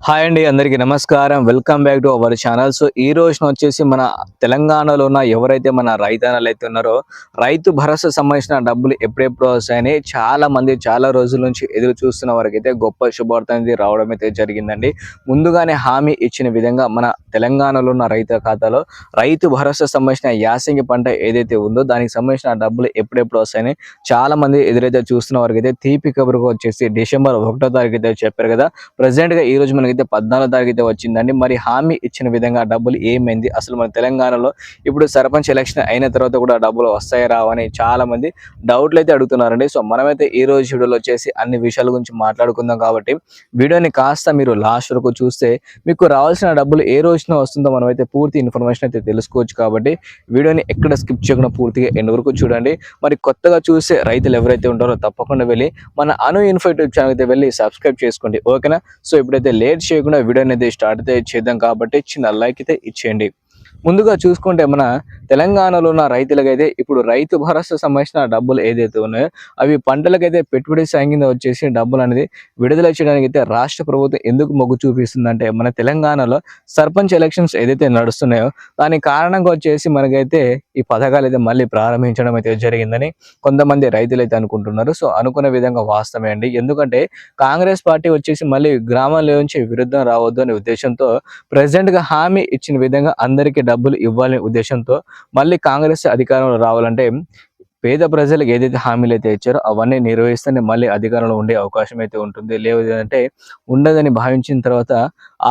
Hi అండి అందరికీ నమస్కారం. Welcome back to our channel so ఈ రోజున వచ్చేసి మన తెలంగాణలో ఉన్న ఎవరైతే మన రైతన్నలు అయితే ఉన్నారో రైతు భరోసా సంబంధించిన డబ్బులు ఎప్పుడెప్పుడు వస్తాయని చాలా మంది చాలా రోజుల నుంచి ఎదురు చూస్తున్న వారికైతే అయితే గొప్ప శుభార్త అనేది రావడం అయితే జరిగిందండి. ముందుగానే హామీ ఇచ్చిన విధంగా మన తెలంగాణలో ఉన్న రైతు ఖాతాలో రైతు భరోసా సంబంధించిన యాసంగి పంట ఏదైతే ఉందో దానికి సంబంధించిన డబ్బులు ఎప్పుడెప్పుడు వస్తాయని చాలా మంది ఎదురైతే చూస్తున్న వారికైతే అయితే తీపి కబురుకు వచ్చేసి డిసెంబర్ ఒకటో తారీఖు అయితే చెప్పారు కదా. ప్రజెంట్గా ఈ రోజు మనకైతే పద్నాలుగు తారీఖు అయితే వచ్చిందండి. మరి హామీ ఇచ్చిన విధంగా డబ్బులు ఏమైంది? అసలు మన తెలంగాణలో ఇప్పుడు సర్పంచ్ ఎలక్షన్ అయిన తర్వాత కూడా డబ్బులు వస్తాయి రావని చాలా మంది డౌట్లు అయితే అడుగుతున్నారండి. సో మనమైతే ఈ రోజు వీడియోలో వచ్చేసి అన్ని విషయాల గురించి మాట్లాడుకుందాం కాబట్టి వీడియోని కాస్త మీరు లాస్ట్ వరకు చూస్తే మీకు రావాల్సిన డబ్బులు ఏ రోజున వస్తుందో మనమైతే పూర్తి ఇన్ఫర్మేషన్ అయితే తెలుసుకోవచ్చు కాబట్టి వీడియోని ఎక్కడ స్కిప్ చేయకుండా పూర్తిగా ఎండ్ వరకు చూడండి. మరి కొత్తగా చూసే రైతులు ఎవరైతే ఉంటారో తప్పకుండా వెళ్ళి మన అను ఇన్ఫో యూట్యూబ్ ఛానల్ అయితే వెళ్ళి సబ్స్క్రైబ్ చేసుకోండి. ఓకేనా? సో ఇప్పుడైతే లేట్ చేయకుండా వీడియో అనేది స్టార్ట్ అయితే చేద్దాం కాబట్టి చిన్న లైక్ అయితే ఇచ్చేయండి. ముందుగా చూసుకుంటే మన తెలంగాణలో ఉన్న రైతులకైతే ఇప్పుడు రైతు భరోసా సంబంధించిన డబ్బులు ఏదైతే ఉన్నాయో అవి పంటలకైతే పెట్టుబడి సాయం కింద వచ్చేసి డబ్బులు అనేది విడుదల చేయడానికి అయితే రాష్ట్ర ప్రభుత్వం ఎందుకు మొగ్గు చూపిస్తుందంటే మన తెలంగాణలో సర్పంచ్ ఎలక్షన్స్ ఏదైతే నడుస్తున్నాయో దాని కారణంగా వచ్చేసి మనకైతే ఈ పథకాలు అయితే మళ్ళీ ప్రారంభించడం అయితే జరిగిందని కొంతమంది రైతులు అయితే అనుకుంటున్నారు. సో అనుకున్న విధంగా వాస్తవమే అండి. ఎందుకంటే కాంగ్రెస్ పార్టీ వచ్చేసి మళ్ళీ గ్రామాల నుంచి విరుద్ధం రావద్దు అనే ఉద్దేశంతో ప్రెసిడెంట్గా హామీ ఇచ్చిన విధంగా అందరికీ డబ్బులు ఇవ్వాలనే ఉద్దేశంతో మళ్ళీ కాంగ్రెస్ అధికారంలో రావాలంటే పేద ప్రజలకు ఏదైతే హామీలు అయితే ఇచ్చారో అవన్నీ నిర్వహిస్తేనే మళ్ళీ అధికారంలో ఉండే అవకాశం అయితే ఉంటుంది. లేదంటే ఉండదని భావించిన తర్వాత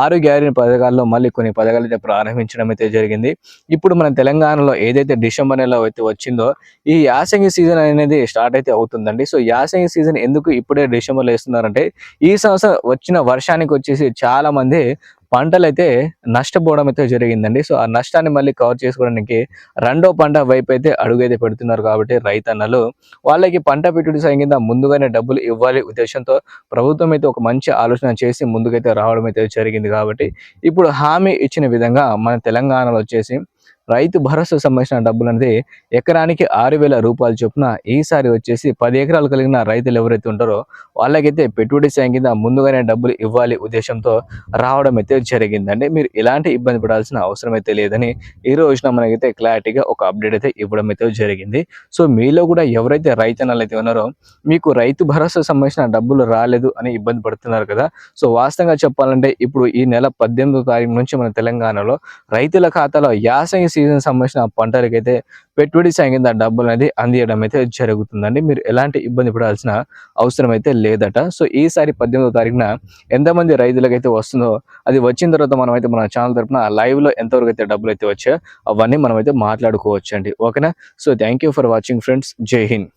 ఆరు గ్యారెంటీ పథకాల్లో మళ్ళీ కొన్ని పథకాలు అయితే ప్రారంభించడం అయితే జరిగింది. ఇప్పుడు మన తెలంగాణలో ఏదైతే డిసెంబర్ నెలలో అయితే వచ్చిందో ఈ యాసంగి సీజన్ అనేది స్టార్ట్ అయితే అవుతుందండి. సో యాసంగి సీజన్ ఎందుకు ఇప్పుడే డిసెంబర్లో వేస్తున్నారంటే ఈ సంవత్సరం వచ్చిన వర్షానికి వచ్చేసి చాలా మంది పంటలు అయితే నష్టపోవడం అయితే జరిగిందండి. సో ఆ నష్టాన్ని మళ్ళీ కవర్ చేసుకోవడానికి రెండో పంట వైపు అయితే అడుగైతే పెడుతున్నారు కాబట్టి రైతన్నలు. వాళ్ళకి పంట పెట్టుబడి సాయం కింద ముందుగానే డబ్బులు ఇవ్వాలి ఉద్దేశంతో ప్రభుత్వం అయితే ఒక మంచి ఆలోచన చేసి ముందుకైతే రావడం అయితే జరిగింది కాబట్టి ఇప్పుడు హామీ ఇచ్చిన విధంగా మన తెలంగాణలో వచ్చేసి రైతు భరోసా సంబంధించిన డబ్బులు అనేది ఎకరానికి ఆరు వేల రూపాయలు చొప్పున ఈసారి వచ్చేసి పది ఎకరాలు కలిగిన రైతులు ఎవరైతే ఉంటారో వాళ్ళకైతే పెట్టుబడి సాయం కింద ముందుగానే డబ్బులు ఇవ్వాలి ఉద్దేశంతో రావడం అయితే జరిగిందండి. మీరు ఎలాంటి ఇబ్బంది పడాల్సిన అవసరం అయితే లేదని ఈ రోజున మనకైతే క్లారిటీగా ఒక అప్డేట్ అయితే ఇవ్వడం అయితే జరిగింది. సో మీలో కూడా ఎవరైతే రైతన్నలు అయితే ఉన్నారో మీకు రైతు భరోసా సంబంధించిన డబ్బులు రాలేదు అని ఇబ్బంది పడుతున్నారు కదా. సో వాస్తవంగా చెప్పాలంటే ఇప్పుడు ఈ నెల పద్దెనిమిదో తారీఖు నుంచి మన తెలంగాణలో రైతుల ఖాతాలో యాసంగి సీజన్ సంబంధించిన పంటలకైతే పెట్టుబడి సాగింది ఆ డబ్బులు అనేది అందియడం అయితే జరుగుతుందండి. మీరు ఎలాంటి ఇబ్బంది పడాల్సిన అవసరం అయితే లేదట. సో ఈసారి పద్దెనిమిదో తారీఖున ఎంతమంది రైతులకైతే వస్తుందో అది వచ్చిన తర్వాత మనం అయితే మన ఛానల్ తరపున లైవ్లో ఎంతవరకు అయితే డబ్బులు అయితే వచ్చాయో అవన్నీ మనం అయితే మాట్లాడుకోవచ్చు అండి ఓకేనా? So thank you for watching friends. Jai Hind.